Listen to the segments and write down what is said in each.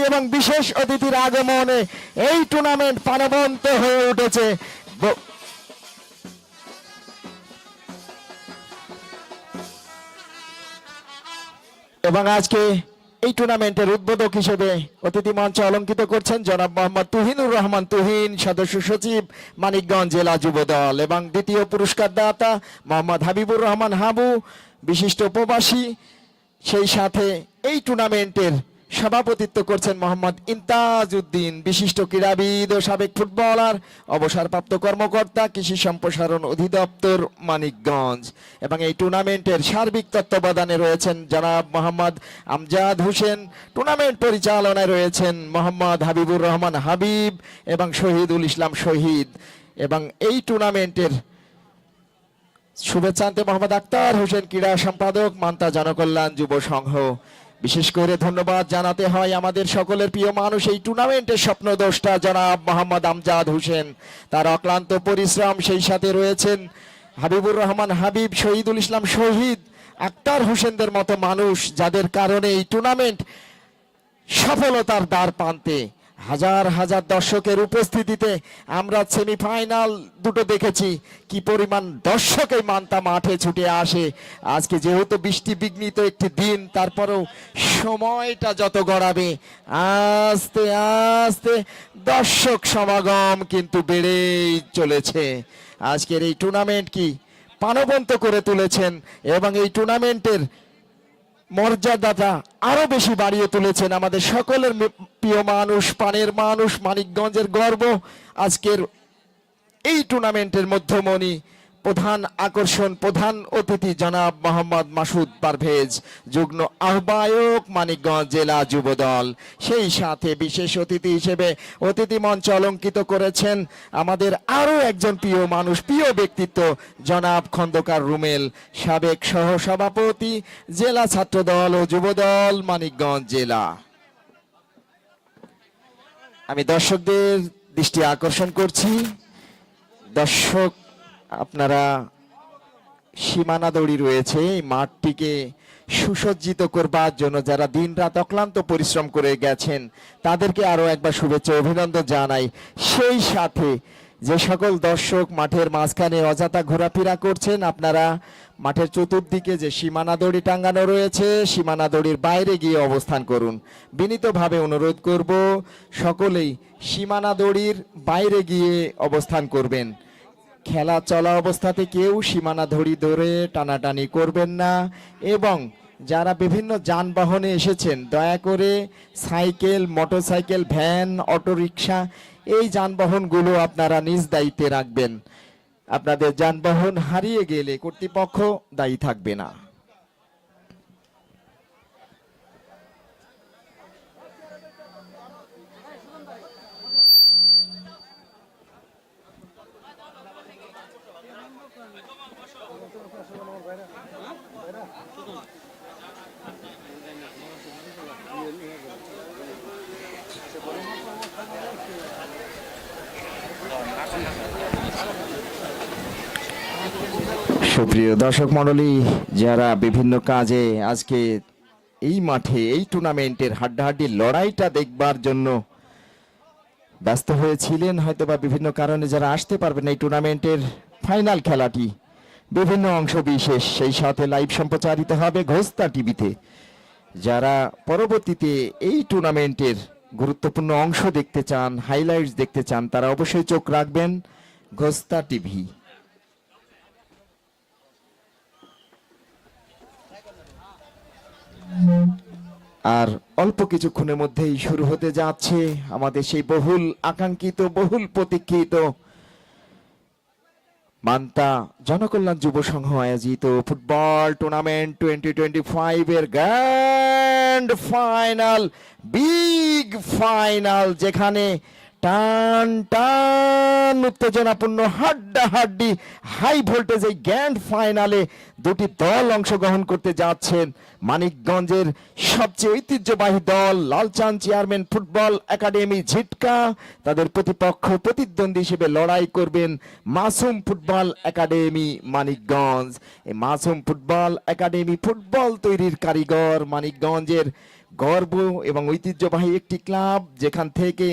অতিথি এবং বিশেষ অতিথির আগমনে এই টুর্নামেন্ট প্রাণবন্ত হয়ে উঠেছে। এবং আজকে এই টুর্নামেন্টের উদ্বোধক হিসেবে অতিথি মঞ্চে অলঙ্কিত করছেন জনাব মোহাম্মদ তুহিনুর রহমান তুহিন, সদস্য সচিব, মানিকগঞ্জ জেলা যুব দল এবং দ্বিতীয় পুরস্কার দাতা মোহাম্মদ হাবিবুর রহমান হাবু, বিশিষ্ট উপবাসী। সেই সাথে এই টুর্নামেন্টের সভাপতিত্ব করছেন মোহাম্মদ ইমতাজ উদ্দিন বিশিষ্ট ক্রীড়াবিদ ও সাবেক ফুটবলার, অবসরপ্রাপ্ত কর্মকর্তা, কৃষি সম্প্রসারণ অধিদপ্তর মানিকগঞ্জ। এবং এই টুর্নামেন্টের সার্বিক তত্ত্বাবধানে রয়েছেন জনাব মোহাম্মদ আমজাদ হোসেন, টুর্নামেন্ট পরিচালনায় রয়েছেন মোহাম্মদ হাবিবুর রহমান হাবিব এবং শহীদুল ইসলাম শহীদ। এবং এই টুর্নামেন্টের শুভেচ্ছান্তে মোহাম্মদ আক্তার হোসেন, ক্রীড়া সম্পাদক, মান্তা জনকল্যাণ যুব সংঘ। বিশেষ করে ধন্যবাদ জানাতে হয় আমাদের সকলের প্রিয় মানুষ এই টুর্নামেন্টের স্বপ্নদ্রষ্টা জনাব মোহাম্মদ আমজাদ হোসেন। তার অক্লান্ত পরিশ্রম সেই সাথে রয়েছেন হাবিবুর রহমান হাবিব, শহীদুল ইসলাম শহীদ, আক্তার হোসেনদের মতো মানুষ যাদের কারণে এই টুর্নামেন্ট সফলতার দ্বার প্রান্তে হাজার হাজার দর্শকের উপস্থিতিতে আমরা সেমিফাইনাল দুটো দেখেছি। কি পরিমাণ দর্শক এই মান্তা মাঠে ছুটে আসে। আজকে যেহেতু বৃষ্টি বিঘ্নিত একটি দিন, তারপরেও সময়টা যত গড়াবে, আস্তে আস্তে দর্শক সমাগম কিন্তু বেড়েই চলেছে। আজকের এই টুর্নামেন্ট কি? প্রাণবন্ত করে তুলেছেন এবং এই টুর্নামেন্টের মর্যাদাটা আরও বেশি বাড়িয়ে তুলেছেন আমাদের সকলের প্রিয় মানুষ, পানের মানুষ, মানিকগঞ্জের গর্ব। আজকের এই টুর্নামেন্টের মধ্যমণি প্রধান আকর্ষণ, প্রধান অতিথি জনাব মোহাম্মদ মাসুদ পারভেজ, যুগ্ম আহ্বায়ক মানিকগঞ্জ জেলা যুবদল। সেই সাথে বিশেষ অতিথি হিসেবে অতিথি মঞ্চ অলঙ্কিত করেছেন আমাদের আরও একজন প্রিয় মানুষ, প্রিয় ব্যক্তিত্ব জনাব খন্দকার রুমেল, সাবেক সহসভাপতি, জেলা ছাত্রদল ও যুবদল মানিকগঞ্জ জেলা। আমি দর্শকদের দৃষ্টি আকর্ষণ করছি। দর্শক আপনারা সীমানা দড়ি রয়েছে, এই মাঠটিকে সুসজ্জিত করবার জন্য যারা দিনরাত অক্লান্ত পরিশ্রম করে গেছেন, তাদেরকে আরও একবার শুভেচ্ছা অভিনন্দন জানাই। সেই সাথে যে সকল দর্শক মাঠের মাঝখানে অযথা ঘোরাফেরা করছেন, আপনারা মাঠের চতুর্দিকে যে সীমানা দড়ি টাঙ্গানো রয়েছে, সীমানা দড়ির বাইরে গিয়ে অবস্থান করুন। বিনীতভাবে অনুরোধ করব, সকলেই সীমানা দড়ির বাইরে গিয়ে অবস্থান করবেন। খেলা চলা অবস্থাতে কেউ সীমানা ধরি ধরে টানাটানি করবেন না। এবং যারা বিভিন্ন যানবাহনে এসেছেন, দয়া করে সাইকেল, মোটরসাইকেল, ভ্যান, অটোরিকশা, এই যানবাহনগুলো আপনারা নিজ দায়িত্বে রাখবেন। আপনাদের যানবাহন হারিয়ে গেলে কর্তৃপক্ষ দায়ী থাকবে না। সুপ্রিয় দর্শক মণ্ডলী, যারা বিভিন্ন কাজে আজকে এই মাঠে, এই টুর্নামেন্টের হাড্ডাহাড্ডি লড়াইটা দেখবার জন্য ব্যস্ত হয়েছিলেন হয়তো বা বিভিন্ন কারণে যারা আসতে পারবেন এই টুর্নামেন্টের ফাইনাল খেলাটি। বিভিন্ন অংশ বিশেষ, সেই সাথে লাইভ সম্প্রচারিত হবে ঘোস্তা টিভিতে। যারা পরবর্তীতে এই টুর্নামেন্টের গুরুত্বপূর্ণ অংশ দেখতে চান হাইলাইটস দেখতে চান, তারা অবশ্যই চোখ রাখবেন ঘোস্তা টিভি। আর অল্প কিছুক্ষণের মধ্যেই শুরু হতে যাচ্ছে আমাদের সেই বহুল আকাঙ্ক্ষিত, বহুল প্রতীক্ষিত মান্তা জনকল্যাণ যুব সংঘ আয়োজিত football tournament twenty twenty five এর গ্র্যান্ড ফাইনাল বিগ ফাইনাল যেখানে টান টান, উত্তেজনাপূর্ণ হাড্ডা হাড্ডি হাই ভোল্টেজ এই গ্র্যান্ড ফাইনালে দুটি দল অংশগ্রহণ করতে যাচ্ছেন। মানিকগঞ্জের সবচেয়ে ঐতিহ্যবাহী দল, Lalchan chairman football academy Jhitka, তাদের প্রতিপক্ষ প্রতিদ্বন্দ্বী হিসেবে লড়াই করবেন মাসুম ফুটবল একাডেমি মানিকগঞ্জ। এই মাসুম ফুটবল একাডেমি ফুটবল তৈরির কারিগর মানিকগঞ্জের গর্ব এবং ঐতিহ্যবাহী একটি ক্লাব, যেখান থেকে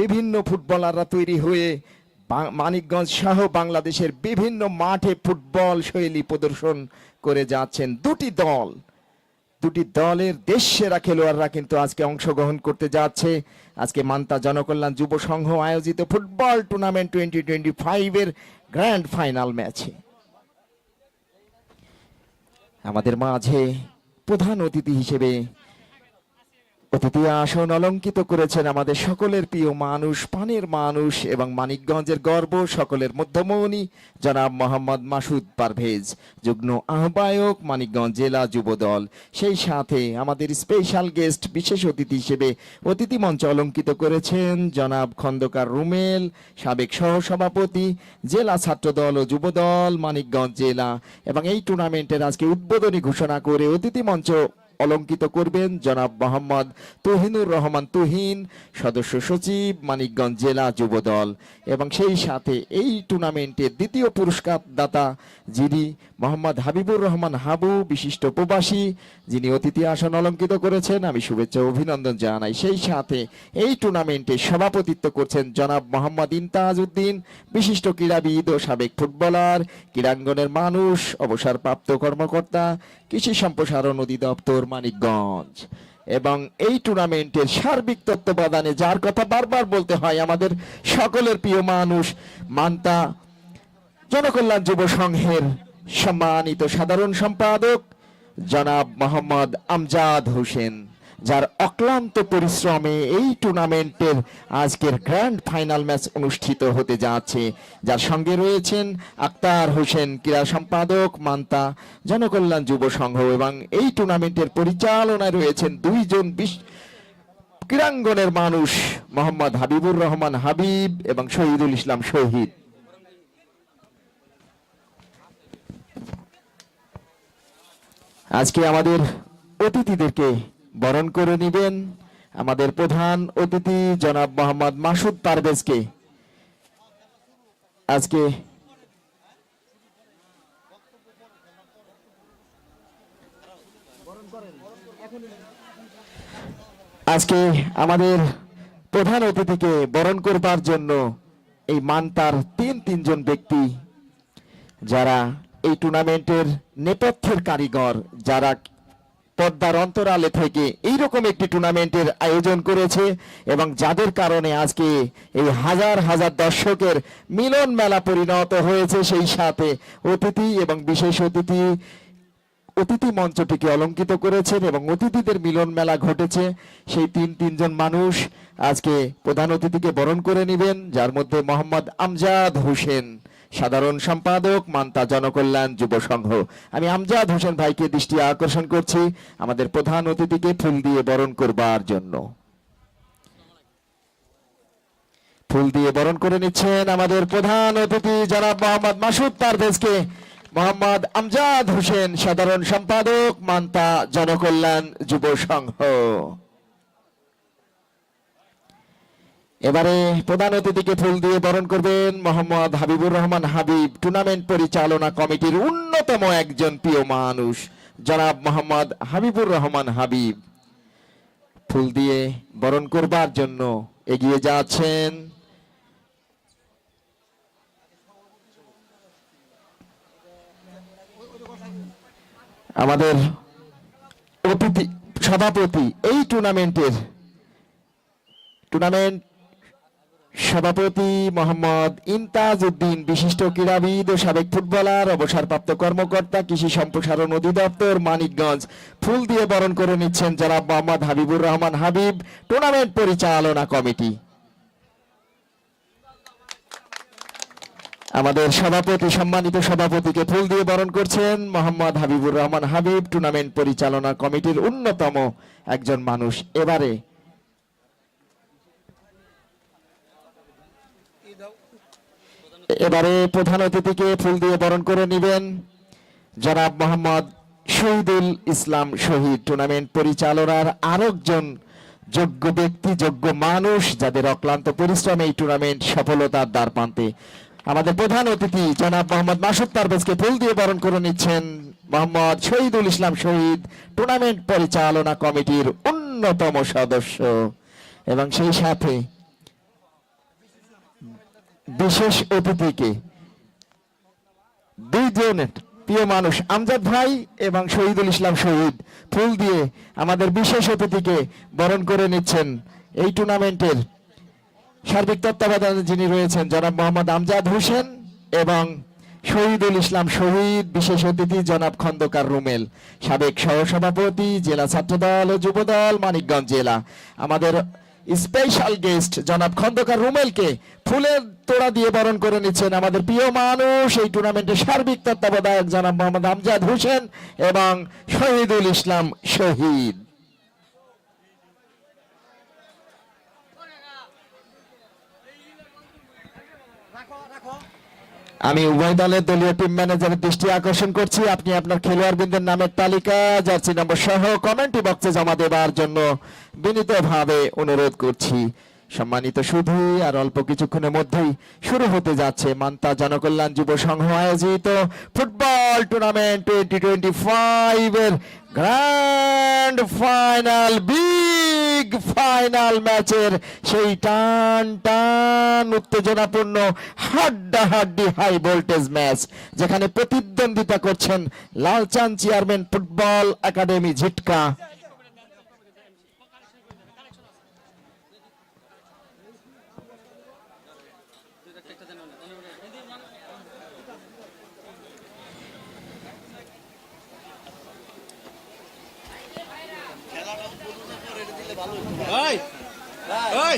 বিভিন্ন ফুটবলাররা তৈরি হয়ে মানিকগঞ্জ সহ বাংলাদেশের বিভিন্ন মাঠে ফুটবল শৈলী প্রদর্শন করে যাচ্ছেন দুটি দল। দুটি দলের দেশ সেরা খেলোয়াড়রা কিন্তু আজকে অংশগ্রহণ করতে যাচ্ছে। আজকে মান্তা জনকল্যাণ যুব সংঘ আয়োজিত ফুটবল টুর্নামেন্ট টোয়েন্টি টোয়েন্টি ফাইভের গ্র্যান্ড ফাইনাল ম্যাচে। আমাদের মাঝে প্রধান অতিথি হিসেবে অতিথি আসন অলঙ্কিত করেছেন আমাদের সকলের প্রিয় মানুষ, পানের মানুষ এবং মানিকগঞ্জের গর্ব সকলের মধ্যমণি, জনাব মোহাম্মদ মাসুদ পারভেজ, যুগ্ম আহ্বায়ক মানিকগঞ্জ জেলা যুবদল সেই সাথে আমাদের স্পেশাল গেস্ট বিশেষ অতিথি হিসেবে অতিথি মঞ্চ অলঙ্কিত করেছেন জনাব খন্দকার রুমেল, সাবেক সহসভাপতি, জেলা ছাত্রদল ও যুবদল মানিকগঞ্জ জেলা এবং এই টুর্নামেন্টের আজকে উদ্বোধনী ঘোষণা করে অতিথি মঞ্চ অলঙ্কিত করবেন জনাব মোহাম্মদ তুহিনুর রহমান তুহিন, সদস্য সচিব, মানিকগঞ্জ জেলা যুবদল এবং সেই সাথে এই টুর্নামেন্টের দ্বিতীয় পুরস্কার দাতা যিনি মোহাম্মদ হাবিবুর রহমান হাবু, বিশিষ্ট প্রবাসী, যিনি অতিথি আসন অলঙ্কিত করেছেন, আমি শুভেচ্ছা অভিনন্দন জানাই। সেই সাথে এই টুর্নামেন্টে সভাপতিত্ব করছেন জনাব মোহাম্মদ ইমতাজ উদ্দিন, বিশিষ্ট ক্রীড়াবিদ ও সাবেক ফুটবলার, ক্রীড়াঙ্গনের মানুষ, অবসরপ্রাপ্ত কর্মকর্তা, কৃষি সম্প্রসারণ অধিদপ্তর মানিকগঞ্জ এবং এই টুর্নামেন্টের সার্বিক তত্ত্বাবধানে যার কথা বারবার বলতে হয় আমাদের সকলের প্রিয় মানুষ মান্তা জনকল্যাণ যুব সংঘের সম্মানিত সাধারণ সম্পাদক জনাব মোহাম্মদ আমজাদ হোসেন যার অক্লান্ত পরিশ্রমে এই টুর্নামেন্টের আজকের গ্র্যান্ড ফাইনাল ম্যাচ অনুষ্ঠিত হতে যাচ্ছে। যার সঙ্গে রয়েছেন আক্তার হোসেন, ক্রীড়া সম্পাদক মান্তা, জনকল্যাণ যুব সংঘ এবং এই টুর্নামেন্টের পরিচালনায় রয়েছেন দুইজন বিশ ক্রীড়াঙ্গনের মানুষ, মোহাম্মদ হাবিবুর রহমান হাবিব এবং শহীদুল ইসলাম শহীদ। আজকে আমাদের অতিথিদেরকে বরণ করে নেবেন আমাদের প্রধান অতিথি জনাব মোহাম্মদ মাসুদ পারভেজকে। আজকে আজকে আমাদের প্রধান অতিথিকে বরণ করবার জন্য এই মানতার তিন তিনজন ব্যক্তি, যারা এই টুর্নামেন্টের নেপথ্যের কারিগর, যারা পদ্মার অন্তরালে থেকে এইরকম একটি টুর্নামেন্টের আয়োজন করেছে এবং যাদের কারণে আজকে এই হাজার হাজার দর্শকের মিলন মেলা পরিণত হয়েছে সেই সাথে অতিথি এবং বিশেষ অতিথি অতিথি মঞ্চটিকে অলঙ্কিত করেছেন এবং অতিথিদের মিলন মেলা ঘটেছে। সেই তিন, তিনজন মানুষ আজকে প্রধান অতিথিকে বরণ করে নেবেন, যার মধ্যে মোহাম্মদ আমজাদ হোসেন। সাধারণ সম্পাদক মান্তা জনকল্যাণ যুব সংঘ। আমি আমজাদ হোসেন ভাইকে দৃষ্টি আকর্ষণ করছি, আমাদের প্রধান অতিথিকে ফুল দিয়ে বরণ করবার জন্য। ফুল দিয়ে বরণ করে নিচ্ছেন আমাদের প্রধান অতিথি জনাব মোহাম্মদ মাসুদ পারভেজকে। মোহাম্মদ আমজাদ হোসেন, সাধারণ সম্পাদক মান্তা জনকল্যাণ যুব সংঘ। এবারে প্রধান অতিথিকে ফুল দিয়ে বরণ করবেন মোহাম্মদ হাবিবুর রহমান হাবিব, টুর্নামেন্ট পরিচালনা কমিটির অন্যতম একজন প্রিয় মানুষ, জনাব মোহাম্মদ হাবিবুর রহমান হাবিব। ফুল দিয়ে বরণ করবার জন্য এগিয়ে যাচ্ছেন। আমাদের অতিথি, সভাপতি এই টুর্নামেন্টের, টুর্নামেন্ট সভাপতি মোহাম্মদ ইমতাজ উদ্দিন বিশিষ্ট ক্রীড়াবিদ ও সাবেক ফুটবলার, অবসরপ্রাপ্ত কর্মকর্তা, কৃষি সম্প্রসারণ অধিদপ্তর, মানিকগঞ্জ। ফুল দিয়ে বরণ করে নিচ্ছেন জনাব মোহাম্মদ হাবিবুর রহমান হাবিব, টুর্নামেন্ট পরিচালনা কমিটি। আমাদের সভাপতি, সম্মানিত সভাপতিকে ফুল দিয়ে বরণ করছেন মোহাম্মদ হাবিবুর রহমান হাবিব, টুর্নামেন্ট পরিচালনা কমিটির অন্যতম একজন মানুষ। এবারে এবারে প্রধান অতিথিকে ফুল দিয়ে বরণ করে নেবেন জনাব মোহাম্মদ শহীদুল ইসলাম শহীদ টুর্নামেন্ট পরিচালনার আরেকজন যোগ্য ব্যক্তি, যোগ্য মানুষ যাদের অক্লান্ত পরিশ্রমে এই টুর্নামেন্ট সফলতার দ্বার প্রান্তে। আমাদের প্রধান অতিথি জনাব মোহাম্মদ মাসুদ পারভেজকে ফুল দিয়ে বরণ করে নিচ্ছেন মোহাম্মদ শহীদুল ইসলাম শহীদ টুর্নামেন্ট পরিচালনা কমিটির অন্যতম সদস্য। এবং সেই সাথে বিশেষ অতিথিকে। দুইজন প্রিয় মানুষ আমজাদ ভাই এবং শহীদুল ইসলাম শহীদ ফুল দিয়ে আমাদের বিশেষ অতিথিকে বরণ করে নিচ্ছেন এই টুর্নামেন্টের সার্বিক তত্ত্বাবধানে যিনি রয়েছেন জনাব মোহাম্মদ আমজাদ হোসেন এবং শহীদুল ইসলাম শহীদ, বিশেষ অতিথি জনাব খন্দকার রুমেল, সাবেক সহসভাপতি, জেলা ছাত্রদল ও যুবদল, মানিকগঞ্জ জেলা। আমাদের স্পেশাল গেস্ট জনাব খন্দকার রুমেলকে ফুলের তোড়া দিয়ে বরণ করে নিচ্ছেন আমাদের প্রিয় মানুষ, এই টুর্নামেন্টের সার্বিক তত্ত্বাবধায়ক জনাব মোহাম্মদ আমজাদ হোসেন এবং শহীদুল ইসলাম শহীদ। আমি উভয় দলের দলীয় টিম ম্যানেজারের দৃষ্টি আকর্ষণ করছি। আপনি আপনার খেলোয়াড়বৃন্দের নামের তালিকা, জার্সি নম্বর সহ কমেন্ট বক্সে জমা দেবার জন্য বিনীতভাবে অনুরোধ করছি। সম্মানিত সুধী আর অল্প কিছুক্ষণের মধ্যেই শুরু হতে যাচ্ছে মান্তা জনকল্যাণ যুব সংঘ আয়োজিত football tournament twenty twenty five এর গ্র্যান্ড ফাইনাল বিগ ফাইনাল ম্যাচের সেই টান টান উত্তেজনাপূর্ণ হাড্ডা হাড্ডি হাই ভোল্টেজ ম্যাচ যেখানে প্রতিদ্বন্দ্বিতা করছেন Lalchan chairman football academy Jhitka. ওই ওই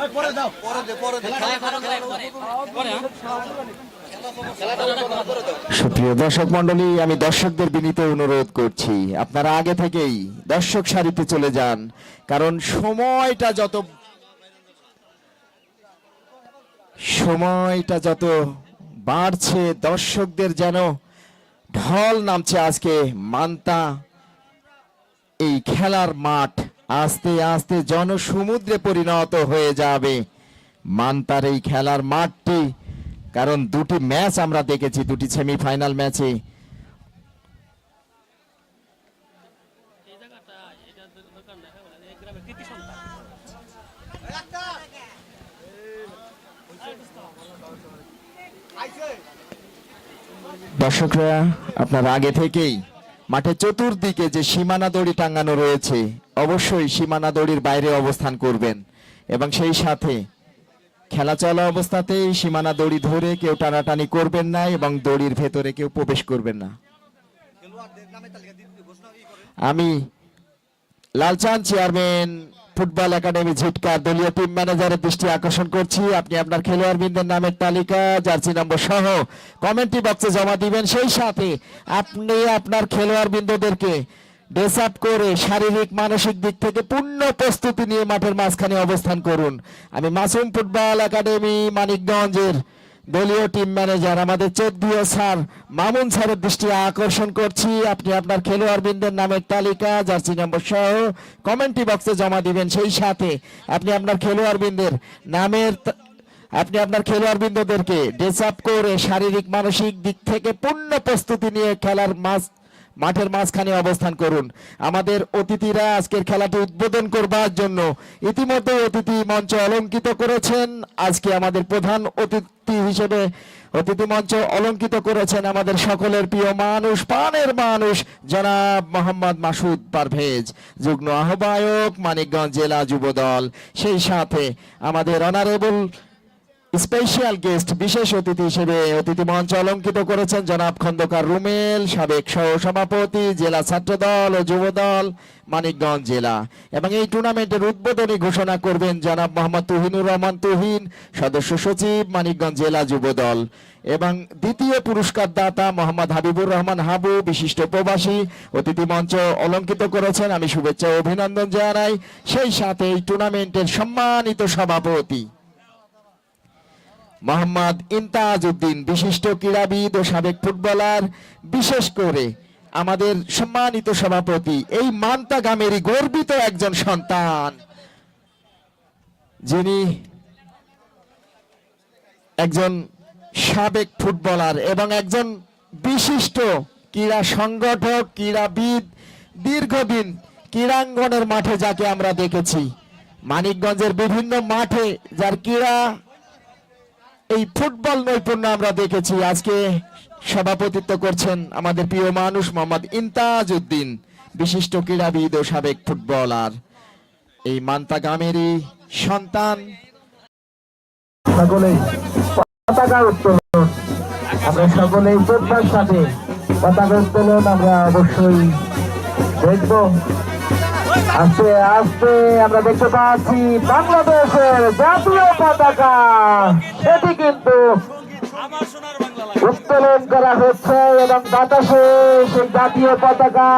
ওই পরে দাও। সুপ্রিয় দর্শক মন্ডলী আমি দর্শকদের বিনীত অনুরোধ করছি, আপনারা আগে থেকেই দর্শক সারিতে চলে যান, কারণ সময়টা যত সময়টা যত বাড়ছে, দর্শকদের যেন ঢল নামছে আজকে মান্তা এই খেলার মাঠ। আস্তে আস্তে জনসমুদ্রে পরিণত হয়ে যাবে। মান্তার এই খেলার মাঠটি, কারণ দুটি ম্যাচ আমরা দেখেছি, দুটি সেমিফাইনাল ম্যাচে। দর্শকরা, আপনার আগে থেকেই মাঠের চতুর্দিকে যে সীমানা দড়ি টাঙানো রয়েছে অবশ্যই সীমানা দড়ির বাইরে অবস্থান করবেন। এবং সেই সাথে খেলা চলা অবস্থাতেই সীমানা দড়ি ধরে কেউ টানাটানি করবেন না এবং দড়ির ভেতরে কেউ প্রবেশ করবেন না। আমি লালচাঁদ চেয়ারম্যান, ফুটবল একাডেমি ঝিটকার দলীয় টিম ম্যানেজারের দৃষ্টি আকর্ষণ করছি। আপনি আপনার খেলোয়াড়বৃন্দের নামের তালিকা, জার্সি নম্বর সহ কমেন্ট্রি বক্সে জমা দিবেন। সেই সাথে আপনি আপনার খেলোয়াড়বৃন্দদেরকে ড্রেস আপ করে শারীরিক, মানসিক দিক থেকে পূর্ণ প্রস্তুতি নিয়ে মাঠের মাঝখানে অবস্থান করুন। আমি মাসুম ফুটবল একাডেমি মানিকগঞ্জের দলীয় টিম ম্যানেজার আমাদের চোদ্দীয় স্যার মামুন স্যারের দৃষ্টি আকর্ষণ করছি। আপনি আপনার খেলোয়াড়বৃন্দের নামের তালিকা, জার্সি নম্বর সহ কমেন্টি বক্সে জমা দিবেন। সেই সাথে আপনি আপনার খেলোয়াড়বৃন্দের নামের আপনি আপনার খেলোয়াড়বৃন্দদেরকে ড্রেস আপ করে শারীরিক, মানসিক দিক থেকে পূর্ণ প্রস্তুতি নিয়ে খেলার মাঝ মাঠের মাঝখানে অবস্থান করুন। আমাদের অতিথিরা আজকের খেলাটি উদ্বোধন করবার জন্য ইতিমধ্যে অতিথি মঞ্চ অলঙ্কিত করেছেন। আজকে আমাদের প্রধান অতিথি হিসেবে অতিথি মঞ্চ অলঙ্কিত করেছেন আমাদের সকলের প্রিয় মানুষ, পানের মানুষ, জনাব মোহাম্মদ মাসুদ পারভেজ, যুগ্ম আহ্বায়ক, মানিকগঞ্জ জেলা যুবদল। সেই সাথে আমাদের অনারেবল স্পেশাল গেস্ট, বিশেষ অতিথি হিসেবে অতিথি মঞ্চ অলঙ্কিত করেছেন জনাব খন্দকার রুমেল, সাবেক সহ সভাপতি, জেলা ছাত্রদল ও যুবদল, মানিকগঞ্জ জেলা। এবং এই টুর্নামেন্টের উদ্বোধনী ঘোষণা করবেন জনাব মোহাম্মদ তুহিনুর রহমান তুহিন, সদস্য সচিব, মানিকগঞ্জ জেলা যুবদল। এবং দ্বিতীয় পুরস্কার দাতা মোহাম্মদ হাবিবুর রহমান হাবু, বিশিষ্ট প্রবাসী, অতিথি মঞ্চ অলঙ্কিত করেছেন। আমি শুভেচ্ছা অভিনন্দন জানাই। সেই সাথে এই টুর্নামেন্টের সম্মানিত সভাপতি। মোহাম্মদ ইমতাজ উদ্দিন বিশিষ্ট ক্রীড়াবিদ ও সাবেক ফুটবলার। বিশেষ করে আমাদের সম্মানিত সভাপতি, এই মান্তা গ্রামেরই গর্বিত একজন সন্তান। যিনি একজন সাবেক ফুটবলার এবং একজন বিশিষ্ট ক্রীড়া সংগঠক, ক্রীড়াবিদ, দীর্ঘদিন ক্রীড়াঙ্গনের মাঠে যাকে আমরা দেখেছি। মানিকগঞ্জের বিভিন্ন মাঠে যার ক্রীড়া এই ফুটবল নৈপুণ্য আমরা দেখেছি। আজকে সভাপতিত্ব করছেন আমাদের প্রিয় মানুষ মোহাম্মদ ইমতাজ উদ্দিন বিশিষ্ট ক্রীড়াবিদ ও সাবেক ফুটবলার। এই মান্তা গ্রামেরই সন্তান আমরা সকলেই শ্রদ্ধার সাথে। পতাকা উত্তোলন আমরা অবশ্যই দেখব। আস্তে আস্তে আমরা দেখতে পাচ্ছি বাংলাদেশের জাতীয় পতাকা। এটি কিন্তু উত্তোলন করা হচ্ছে এবং বাতাসে সেই জাতীয় পতাকা